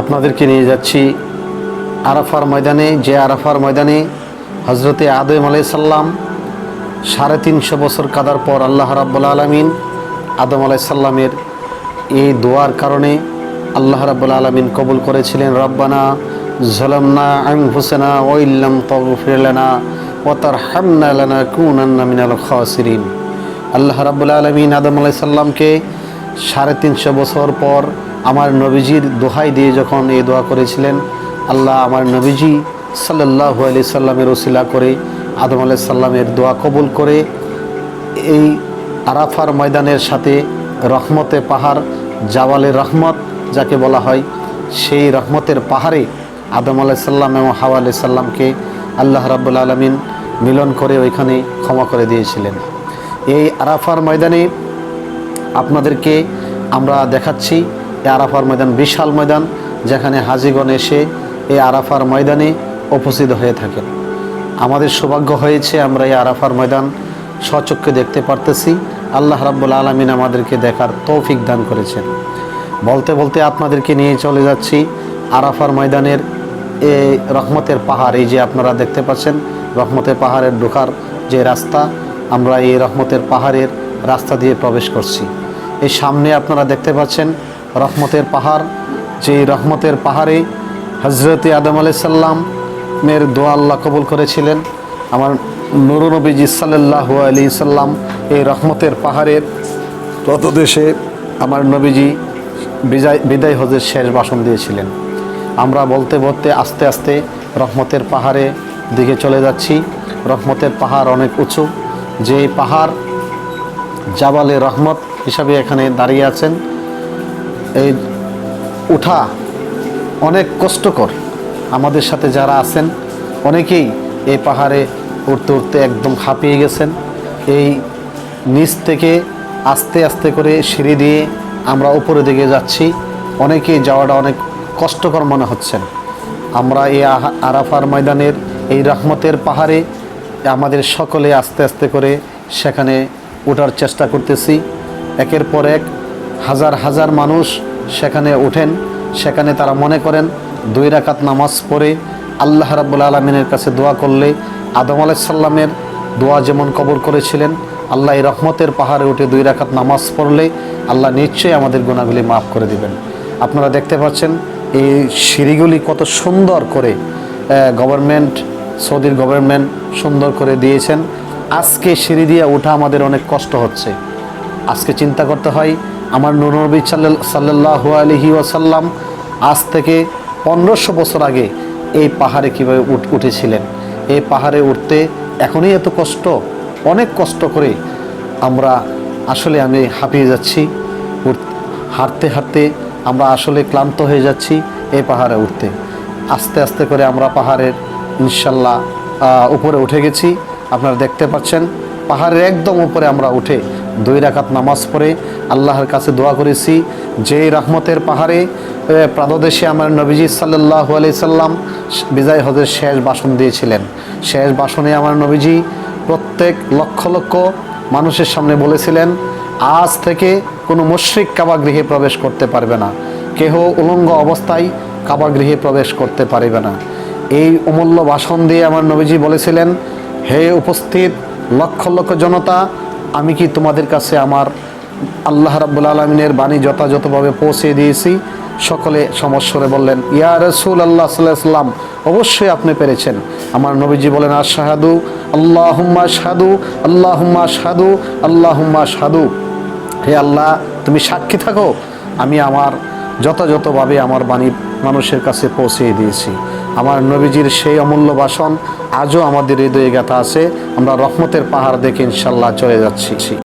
আপনাদেরকে নিয়ে যাচ্ছি আরাফার ময়দানে। যে আরাফার ময়দানে হজরতে আদম আলাইসাল্লাম সাড়ে তিনশো বছর কাদার পর আল্লাহ রাব্বুল আলমিন আদম আলাইসাল্লামের এই দোয়ার কারণে আল্লাহ রাব্বুল আলমিন কবুল করেছিলেন, রব্বানা ঝলামনা আং হুসেনা ওইল্লাম তগফিরলানা ও তার হামনা কুনান্না মিনাল খাসিরিন। আল্লাহ রাব্বুল আলমিন আদম আলাইসাল্লামকে সাড়ে তিনশো বছর পর আমার নবীজির দোহাই দিয়ে যখন এই দোয়া করেছিলেন, আল্লাহ আমার নবীজি সাল্লাহ আলি সাল্লামের ওসিলা করে, আদম আলাই সাল্লামের দোয়া কবুল করে, এই আরাফার ময়দানের সাথে রহমতে পাহাড়, জাওয়ালে রহমত যাকে বলা হয়, সেই রহমতের পাহাড়ে আদম আলাই সাল্লাম এবং হাওয়া আলাই সাল্লামকে আল্লাহ রাব্বুল আলমিন মিলন করে ওইখানে ক্ষমা করে দিয়েছিলেন। এই আরাফার ময়দানে আপনাদেরকে আমরা দেখাচ্ছি এই আরাফার ময়দান, বিশাল ময়দান, যেখানে হাজিগণ এসে এই আরাফার ময়দানে উপস্থিত হয়ে থাকেন। আমাদের সৌভাগ্য হয়েছে আমরা এই আরাফার ময়দান স্বচক্ষে দেখতে পারতেছি। আল্লাহ রাব্বুল আলমিন আমাদেরকে দেখার তৌফিক দান করেছেন। বলতে বলতে আপনাদেরকে নিয়ে চলে যাচ্ছি আরাফার ময়দানের এই রহমতের পাহাড়। এই যে আপনারা দেখতে পাচ্ছেন, রহমতের পাহাড়ের ঢোকার যে রাস্তা, আমরা এই রহমতের পাহাড়ের রাস্তা দিয়ে প্রবেশ করছি। এই সামনে আপনারা দেখতে পাচ্ছেন রহমতের পাহাড় যে রহমতের পাহাড়ে হজরত আদম আলাইসাল্লামের দোয়া আল্লাহ কবুল করেছিলেন। আমার নুরনবীজি সাল্লাহ আলি সাল্লাম এই রহমতের পাহাড়ের তত দেশে আমার নবীজি বিজয় বিদায় হজের শেষ ভাষণ দিয়েছিলেন। আমরা বলতে বলতে আস্তে আস্তে রহমতের পাহাড়ে দিকে চলে যাচ্ছি। রহমতের পাহাড় অনেক উঁচু। যে পাহাড় জাবালে রহমত হিসাবে এখানে দাঁড়িয়ে আছেন এই উঠা অনেক কষ্টকর। আমাদের সাথে যারা আছেন, অনেকেই এই পাহাড়ে উঠতে উঠতে একদম হাঁপিয়ে গেছেন। এই নিচ থেকে আস্তে আস্তে করে সিঁড়ি দিয়ে আমরা উপরে দিকে যাচ্ছি। অনেকেই যাওয়াটা অনেক কষ্টকর মনে হচ্ছেন আমরা এই আরাফার ময়দানের এই রহমতের পাহাড়ে আমাদের সকলে আস্তে আস্তে করে সেখানে ওঠার চেষ্টা করতেছি। একের পর এক হাজার হাজার মানুষ সেখানে ওঠেন, সেখানে তারা মনে করেন দুই রাকাত নামাজ পড়ে আল্লাহ রাব্বুল আলমিনের কাছে দোয়া করলে আদম আলাইসাল্লামের দোয়া যেমন কবর করেছিলেন, আল্লাহ এই রহমতের পাহাড়ে উঠে দুই রাকাত নামাজ পড়লে আল্লাহ নিশ্চয়ই আমাদের গুণাগুলি মাফ করে দিবেন। আপনারা দেখতে পাচ্ছেন এই সিঁড়িগুলি কত সুন্দর করে গভর্নমেন্ট সৌদির গভর্নমেন্ট সুন্দর করে দিয়েছেন। আজকে সিঁড়ি দিয়ে ওঠা আমাদের অনেক কষ্ট হচ্ছে। আজকে চিন্তা করতে হয় আমার নুরনবী সাল্লাহ আলহি ওয়াসাল্লাম আজ থেকে পনেরোশো বছর আগে এই পাহাড়ে কীভাবে উঠ- উঠেছিলেন। এই পাহাড়ে উঠতে এখনই এত কষ্ট? অনেক কষ্ট করে আমরা আসলে আমি হাঁপিয়ে যাচ্ছি হাঁটতে হাঁটতে আমরা আসলে ক্লান্ত হয়ে যাচ্ছি এই পাহাড়ে উঠতে। আস্তে আস্তে করে আমরা পাহাড়ের ইনশাল্লাহ উপরে উঠে গেছি। আপনারা দেখতে পাচ্ছেন, পাহাড়ের একদম উপরে আমরা উঠে দুই রাকাত নামাজ পড়ে আল্লাহর কাছে দোয়া করেছি। যে রহমতের পাহাড়ে প্রাদদেশে আমার নবীজি সাল্লাহ আলি সাল্লাম বিজয় হজের শেষ বাসন দিয়েছিলেন। শেষ বাসনে আমার নবীজি প্রত্যেক লক্ষ লক্ষ মানুষের সামনে বলেছিলেন, আজ থেকে কোনো মুশ্রিক কাবাগৃহে প্রবেশ করতে পারবে না। কেহ উলঙ্গ অবস্থায় কাবাগৃহে প্রবেশ করতে পারবে না। এই অমূল্য ভাষণ দিয়ে আমার নবীজি বলেছিলেন, হে উপস্থিত লক্ষ লক্ষ জনতা আমি কি তোমাদের কাছে আমার আল্লাহ রাব্বুল আলমিনের বাণী যথাযথভাবে পৌঁছে দিয়েছি? সকলে সমস্যরে বললেন, ইয়া রসুল আল্লাহ সাল্লাম অবশ্যই আপনি পেরেছেন। আমার নবীজি বলেন, আশাহাদু আল্লাহ হুম্মা সাধু আল্লাহ হুম্মা সাধু আল্লাহ হুম্মা সাধু হে আল্লাহ, তুমি সাক্ষী থাকো। আমি আমার যথাযথভাবে আমার বাণী মানুষের কাছে পৌঁছিয়ে দিয়েছি। আমার নবীজির সেই অমূল্য বাসন আজও আমাদের হৃদয়ে গাথা আছে। আমরা রহমতের পাহাড় দেখে ইনশাল্লাহ চলে যাচ্ছি।